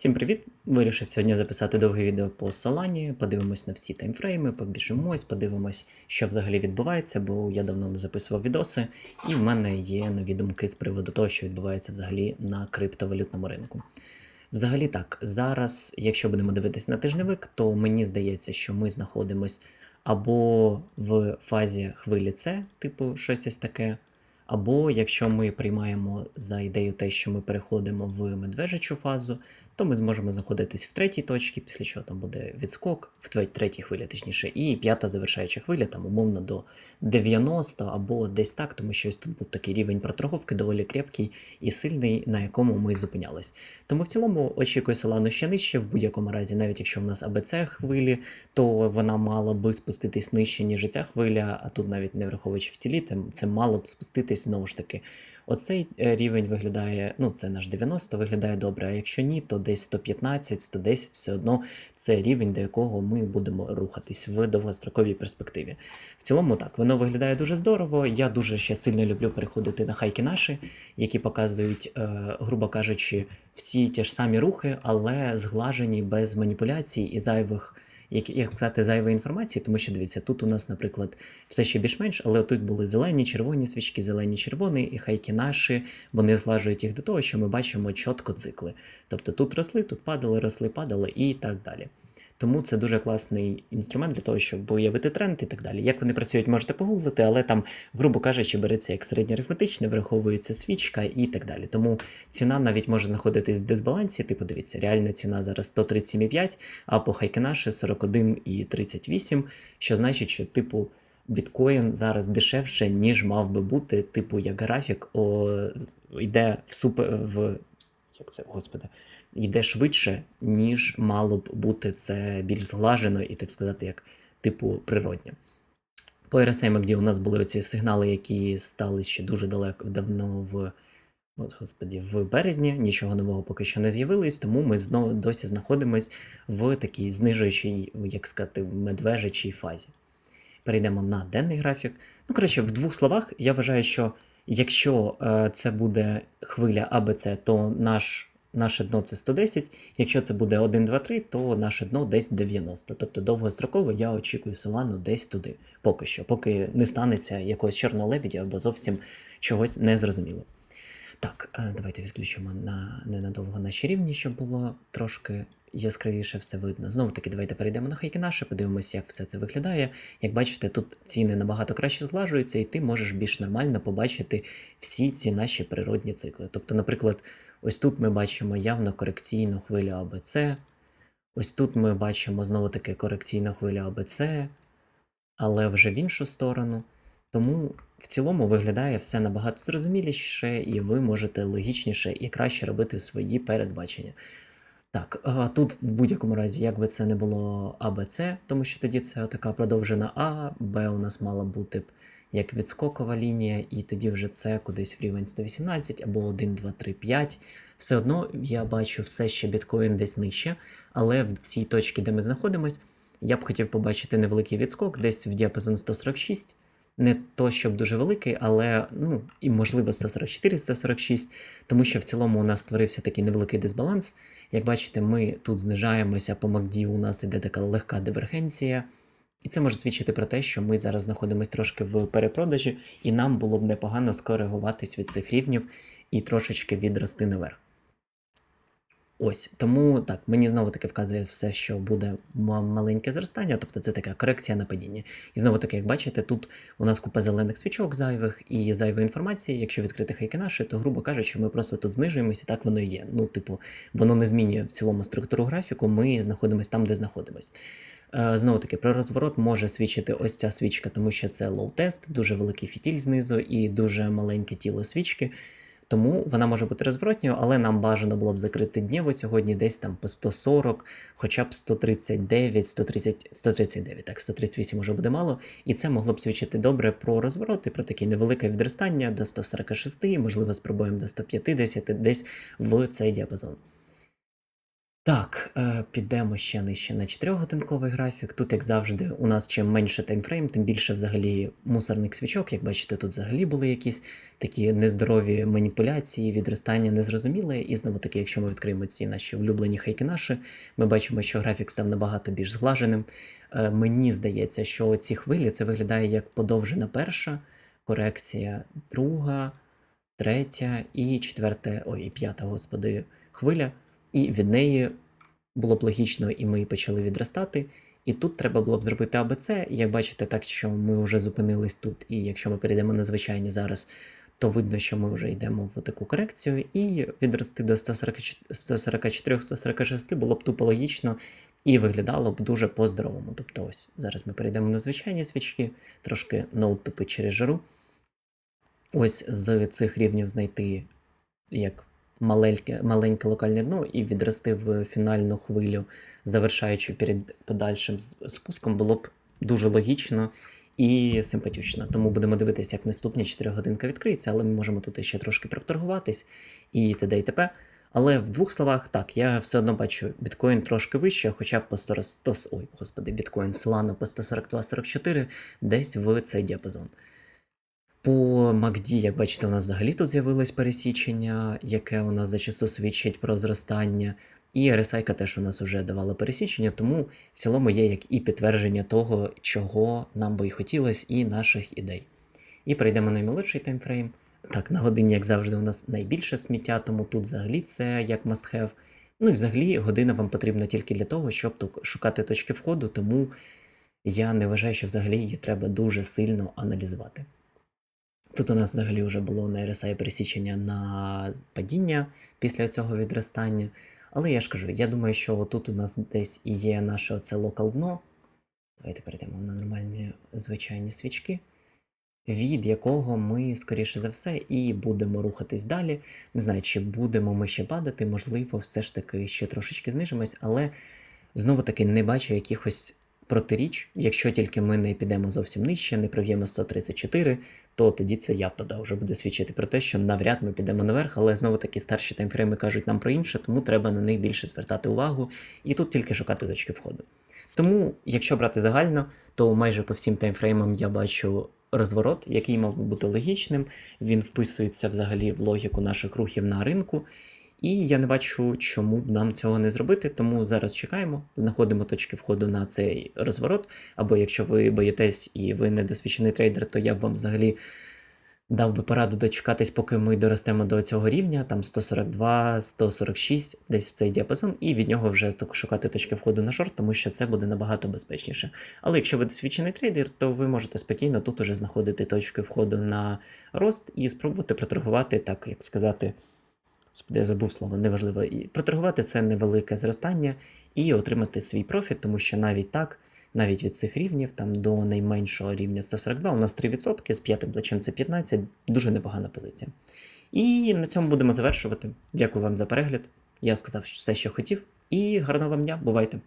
Всім привіт! Вирішив сьогодні записати довге відео по Solana, подивимось на всі таймфрейми, побіжимось, подивимось, що взагалі відбувається, бо я давно не записував відоси, і в мене є нові думки з приводу того, що відбувається взагалі на криптовалютному ринку. Взагалі так, зараз, якщо будемо дивитись на тижневик, то мені здається, що ми знаходимось або в фазі хвилі С, типу щось ось таке, або якщо ми приймаємо за ідею те, що ми переходимо в медвежачу фазу, то ми зможемо знаходитись в третій точці, після чого там буде відскок, в третій хвилі, точніше, і п'ята завершаюча хвиля, там умовно до 90 або десь так, тому що ось тут був такий рівень проторговки доволі крепкий і сильний, на якому ми зупинялись. Тому в цілому очікую Солану ще нижче, в будь-якому разі, навіть якщо в нас АБЦ хвилі, то вона мала би спуститись нижче, ніж ця хвиля, а тут навіть не враховуючи втілі, там це мало б спуститись знову ж таки. Оцей е, рівень виглядає, ну це наш 90, виглядає добре, а якщо ні, то десь 115, 110, все одно це рівень, до якого ми будемо рухатись в довгостроковій перспективі. В цілому так, воно виглядає дуже здорово. Я дуже ще сильно люблю переходити на хайки наші, які показують, е, грубо кажучи, всі ті ж самі рухи, але зглажені без маніпуляцій і зайвих. Як, як сказати, зайвої інформації, тому що дивіться, тут у нас, наприклад, все ще більш-менш, але тут були зелені, червоні свічки, зелені, червоні, і хайки наші, вони злажують їх до того, що ми бачимо чітко цикли. Тобто тут росли, тут падали, росли, падали і так далі. Тому це дуже класний інструмент для того, щоб уявити тренд і так далі. Як вони працюють, можете погуглити, але там, грубо кажучи, береться як середньоарифметичне, враховується свічка і так далі. Тому ціна навіть може знаходитись в дисбалансі. Типу, дивіться, реальна ціна зараз 137,5, а по хайкенаші 41,38, що значить, що типу. Біткоін зараз дешевше, ніж мав би бути, типу, як графік, о, йде в супер в як це, господи, йде швидше, ніж мало б бути це більш зглажено і, так сказати, як типу природнє. По RSI MACD у нас були оці сигнали, які стали ще дуже далеко давно в. От, господі, в березні нічого нового поки що не з'явилось, тому ми знову досі знаходимось в такій знижуючій, як сказати, медвежачій фазі. Перейдемо на денний графік. Ну, коротше, в двох словах, я вважаю, що якщо е, це буде хвиля АБЦ, то наш, наше дно це 110. Якщо це буде 1, 2, 3, то наше дно десь 90. Тобто довгостроково я очікую Солану десь туди. Поки що, поки не станеться якогось чорного лебедя або зовсім чогось незрозуміло. Так, е, давайте відключимо на ненадовго наші рівні, щоб було трошки яскравіше все видно. Знову таки, давайте перейдемо на хайки наші, подивимося, як все це виглядає. Як бачите, тут ціни набагато краще зглажуються, і ти можеш більш нормально побачити всі ці наші природні цикли. Тобто, наприклад, ось тут ми бачимо явно корекційну хвилю АБЦ. Ось тут ми бачимо знову таки корекційну хвилю АБЦ, але вже в іншу сторону. Тому в цілому виглядає все набагато зрозуміліше, і ви можете логічніше і краще робити свої передбачення. Так, тут в будь-якому разі, як би це не було АБЦ, тому що тоді це така продовжена А, Б у нас мала бути як відскокова лінія, і тоді вже це кудись в рівень 118 або 1, 2, 3, 5. Все одно я бачу все ще біткоін десь нижче, але в цій точці, де ми знаходимось, я б хотів побачити невеликий відскок, десь в діапазон 146. Не то, щоб дуже великий, але ну і можливо 144-146, тому що в цілому у нас створився такий невеликий дисбаланс. Як бачите, ми тут знижаємося по MACD, у нас іде така легка дивергенція. І це може свідчити про те, що ми зараз знаходимося трошки в перепродажі, і нам було б непогано скоригуватись від цих рівнів і трошечки відрости наверх. Ось, тому так, мені знову таки вказує все, що буде маленьке зростання, тобто це така корекція на падіння. І знову таки, як бачите, тут у нас купа зелених свічок зайвих і зайвої інформації. Якщо відкрити хайки наші, то, грубо кажучи, ми просто тут знижуємося, і так воно і є. Ну, типу, воно не змінює в цілому структуру графіку, ми знаходимося там, де знаходимось. Е, Знову таки, про розворот може свідчити ось ця свічка, тому що це лоу-тест, дуже великий фітіль знизу і дуже маленьке тіло свічки. Тому вона може бути розворотньою, але нам бажано було б закрити днєво сьогодні десь там по 140, хоча б 139, 130, 139, так, 138 вже буде мало. І це могло б свідчити добре про розвороти, про таке невелике відростання до 146, можливо, спробуємо до 150, десь в цей діапазон. Так, е, підемо ще нижче на 4-годинковий графік. Тут, як завжди, у нас чим менше таймфрейм, тим більше взагалі мусорних свічок. Як бачите, тут взагалі були якісь такі нездорові маніпуляції, відростання незрозуміле. І знову таки, якщо ми відкриємо ці наші улюблені хайки наші, ми бачимо, що графік став набагато більш зглаженим. Е, Мені здається, що ці хвилі це виглядає як подовжена перша, корекція друга, третя і четверта, ой, і п'ята, господи, хвиля. І від неї було б логічно, і ми почали відростати. І тут треба було б зробити АБЦ. Як бачите, так що ми вже зупинились тут, і якщо ми перейдемо на звичайні зараз, то видно, що ми вже йдемо в таку корекцію, і відрости до 144-146 було б тупо логічно і виглядало б дуже по-здоровому. Тобто, ось зараз ми перейдемо на звичайні свічки, трошки ноут через жару. Ось з цих рівнів знайти як маленьке, маленьке локальне дно і відрости в фінальну хвилю, завершаючи перед подальшим спуском, було б дуже логічно і симпатично. Тому будемо дивитися, як наступні 4 годинки відкриється, але ми можемо тут ще трошки проторгуватись і т.д. і т.п. Але в двох словах, так, я все одно бачу біткоін трошки вище, хоча б по 100, 100 ой, господи, біткоін Solana по 142-44, десь в цей діапазон. По MACD, як бачите, у нас взагалі тут з'явилось пересічення, яке у нас зачасту свідчить про зростання. І RSI теж у нас вже давала пересічення, тому в цілому є як і підтвердження того, чого нам би і хотілося, і наших ідей. І перейдемо на наймолодший таймфрейм. Так, на годині, як завжди, у нас найбільше сміття, тому тут взагалі це як must have. Ну і взагалі година вам потрібна тільки для того, щоб шукати точки входу, тому я не вважаю, що взагалі її треба дуже сильно аналізувати. Тут у нас взагалі вже було на RSI пересічення на падіння після цього відростання. Але я ж кажу, я думаю, що тут у нас десь і є наше оце локал дно. Давайте перейдемо на нормальні звичайні свічки, від якого ми, скоріше за все, і будемо рухатись далі. Не знаю, чи будемо ми ще падати, можливо, все ж таки ще трошечки знижимось, але знову таки не бачу якихось протиріч. Якщо тільки ми не підемо зовсім нижче, не проб'ємо 134, то тоді це явно вже буде свідчити про те, що навряд ми підемо наверх, але знову таки старші таймфрейми кажуть нам про інше, тому треба на них більше звертати увагу і тут тільки шукати точки входу. Тому, якщо брати загально, то майже по всім таймфреймам я бачу розворот, який мав би бути логічним. Він вписується взагалі в логіку наших рухів на ринку. І я не бачу, чому б нам цього не зробити. Тому зараз чекаємо, знаходимо точки входу на цей розворот. Або якщо ви боїтесь і ви недосвідчений трейдер, то я б вам взагалі дав би пораду дочекатись, поки ми доростемо до цього рівня, там 142, 146, десь в цей діапазон, і від нього вже так шукати точки входу на шорт, тому що це буде набагато безпечніше. Але якщо ви досвідчений трейдер, то ви можете спокійно тут уже знаходити точки входу на рост і спробувати проторгувати, так як сказати. Господи, я забув слово, неважливо. І проторгувати це невелике зростання і отримати свій профіт, тому що навіть так, навіть від цих рівнів, там до найменшого рівня 142, у нас 3%, з п'ятим плечем це 15, дуже непогана позиція. І на цьому будемо завершувати. Дякую вам за перегляд. Я сказав все, що хотів, і гарного вам дня, бувайте!